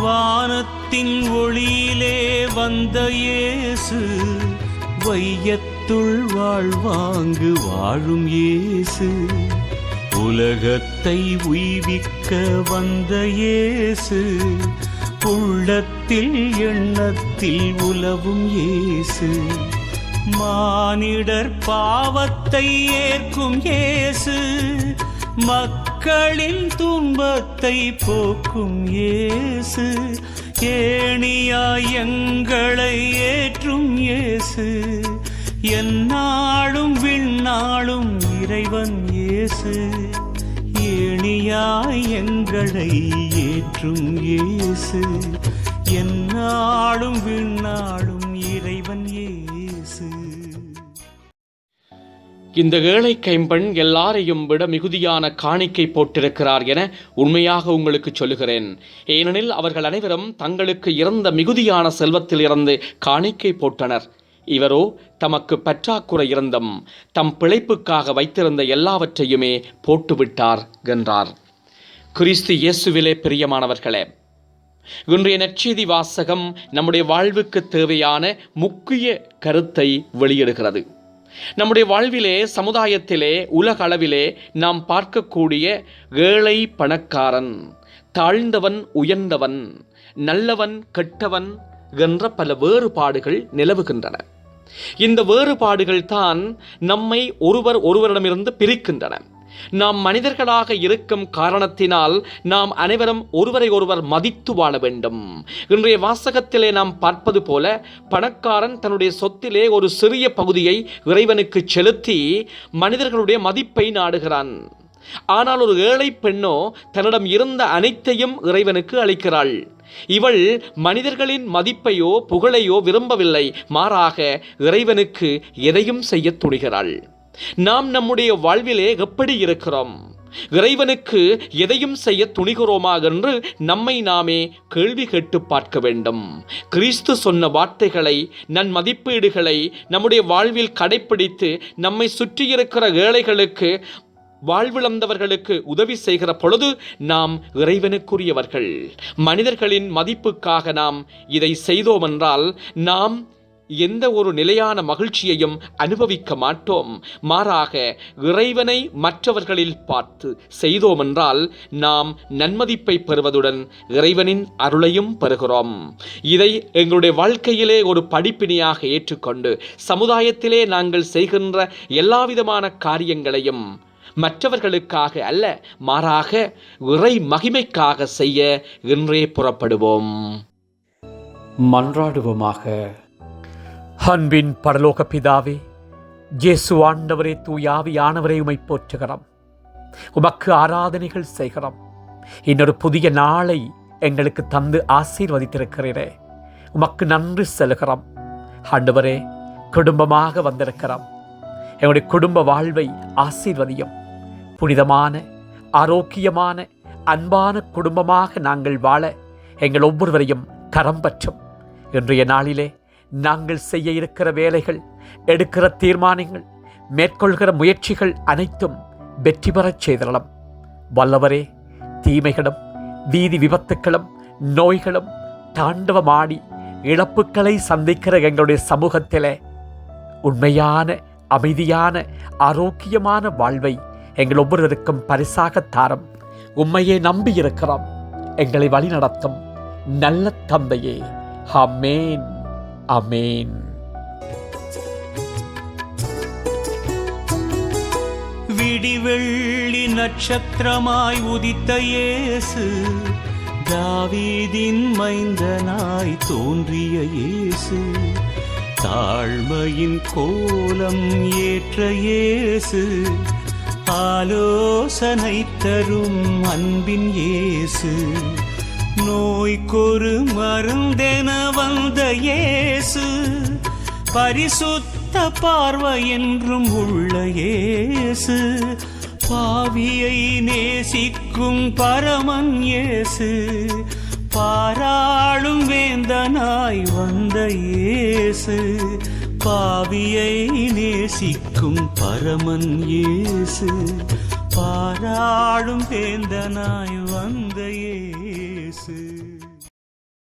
வானத்தின் ஒளியிலே வந்த இயேசு வையத்துள் வாழ்வாங்கு வாழும் இயேசு. உலகத்தை உய்விக்க வந்த இயேசு உள்ளத்தில் எண்ணத்தில் உலவும் இயேசு. மானிடர் பாவத்தை ஏற்கும் இயேசு மக்களின் துன்பத்தை போக்கும் இயேசு ஏணியாய் எங்களை ஏற்றும் இயேசு. எந்நாளும் விண்ணாளும் இறைவன் இயேசு ஏணியாய் எங்களை ஏற்றும் இயேசு. எந்நாளும் விண்ணாளும் இறைவன் இயேசு. இந்த ஏழை கைம்பெண் எல்லாரையும் விட மிகுதியான காணிக்கை போட்டிருக்கிறார் என உண்மையாக உங்களுக்கு சொல்லுகிறேன். ஏனெனில் அவர்கள் அனைவரும் தங்களுக்கு இறந்த மிகுதியான செல்வத்தில் இருந்து காணிக்கை போட்டனர். இவரோ தமக்கு பற்றாக்குறை இருந்தும் தம் பிழைப்புக்காக வைத்திருந்த எல்லாவற்றையுமே போட்டுவிட்டார் என்றார். கிறிஸ்து இயேசுவிலே பிரியமானவர்களே இன்றைய நற்செய்தி வாசகம் நம்முடைய வாழ்வுக்கு தேவையான முக்கிய கருத்தை வெளியிடுகிறது. நம்முடைய வாழ்விலே சமுதாயத்திலே உலக அளவிலே நாம் பார்க்கக்கூடிய ஏழை பணக்காரன் தாழ்ந்தவன் உயர்ந்தவன் நல்லவன் கெட்டவன் என்ற பல வேறுபாடுகள் நிலவுகின்றன. இந்த வேறுபாடுகள் தான் நம்மை ஒருவர் ஒருவரிடமிருந்து பிரிக்கின்றன. நாம் மனிதர்களாக இருக்கும் காரணத்தினால் நாம் அனைவரும் ஒருவரை ஒருவர் மதித்து வாழ வேண்டும். இன்றைய வாசகத்திலே நாம் பார்ப்பது போல பணக்காரன் தன்னுடைய சொத்திலே ஒரு சிறிய பகுதியை இறைவனுக்கு செலுத்தி மனிதர்களுடைய மதிப்பை நாடுகிறான். ஆனால் ஒரு ஏழை பெண்ணோ தன்னிடம் இருந்த அனைத்தையும் இறைவனுக்கு அளிக்கிறாள். இவள் மனிதர்களின் மதிப்பையோ புகழையோ விரும்பவில்லை. மாறாக இறைவனுக்கு எதையும் செய்ய துணிகிறாள். நாம் நம்முடைய வாழ்விலே எப்படி இருக்கிறோம்? இறைவனுக்கு எதையும் செய்ய துணிகிறோமாக என்று நம்மை நாமே கேள்வி கேட்டு பார்க்க வேண்டும். கிறிஸ்து சொன்ன வார்த்தைகளை நன் மதிப்பீடுகளை நம்முடைய வாழ்வில் கடைப்பிடித்து நம்மை சுற்றியிருக்கிற ஏழைகளுக்கு வாழ்விழந்தவர்களுக்கு உதவி செய்கிற பொழுது நாம் இறைவனுக்குரியவர்கள். மனிதர்களின் மதிப்புக்காக நாம் இதை செய்தோம் என்றால் நாம் எந்த ஒரு நிலையான மகிழ்ச்சியையும் அனுபவிக்க மாட்டோம். மாறாக இறைவனை மற்றவர்களில் பார்த்து செய்தோம் என்றால் நாம் நன்மதிப்பை பெறுவதுடன் இறைவனின் அருளையும் பெறுகிறோம். இதை எங்களுடைய வாழ்க்கையிலே ஒரு படிப்பினையாக ஏற்றுக்கொண்டு சமுதாயத்திலே நாங்கள் செய்கின்ற எல்லாவிதமான காரியங்களையும் மற்றவர்களுக்காக அல்ல மாறாக இறை மகிமைக்காக செய்ய இன்றே புறப்படுவோம். மன்றாடுவோமாக. அன்பின் பரலோக பிதாவே ஜேசு ஆண்டவரே தூயாவியானவரே உமை போற்றுகிறோம். உமக்கு ஆராதனைகள் செய்கிறோம். இன்னொரு புதிய நாளை எங்களுக்கு தந்து ஆசீர்வதித்திருக்கிறீரே. உமக்கு நன்றி செலுகிறோம். ஆண்டவரே குடும்பமாக வந்திருக்கிறோம். எங்களுடைய குடும்ப வாழ்வை ஆசீர்வதியும். புனிதமான ஆரோக்கியமான அன்பான குடும்பமாக நாங்கள் வாழ எங்கள் ஒவ்வொருவரையும் கரம் பற்றும். இன்றைய நாளிலே நாங்கள் செய்ய இருக்கிற வேலைகள் எடுக்கிற தீர்மானங்கள் மேற்கொள்கிற முயற்சிகள் அனைத்தும் வெற்றி பெறச் செய்தரலாம் வல்லவரே தீமைகளும் வீதி விபத்துக்களும் நோய்களும் தாண்டவமாடி இழப்புக்களை சந்திக்கிற எங்களுடைய சமூகத்திலே உண்மையான அமைதியான ஆரோக்கியமான வாழ்வை எங்கள் ஒவ்வொருவருக்கும் பரிசாக தாரம். உண்மையை நம்பி இருக்கிறோம் எங்களை வழிநடத்தும். நல்ல தந்தையே. ஹமேன் அமேன் விடிவெள்ளி நட்சத்திரமாய் உதித்த இயேசு தாவீதின் மைந்தனாய் தோன்றிய இயேசு தாழ்மையின் கோலம் ஏற்ற இயேசு ஆலோசனை தரும் அன்பின் இயேசு. நோய்க்கொரு மருந்தென வந்த இயேசு பரிசுத்த பார்வை என்றும் உள்ள இயேசு பாவியை நேசிக்கும் பரமன் இயேசு பாராளும் வேந்தனாய் வந்த இயேசு பாவியை நேசிக்கும் பரமன் இயேசு. பாராளும் வேந்தனாய் வந்த இயேசு.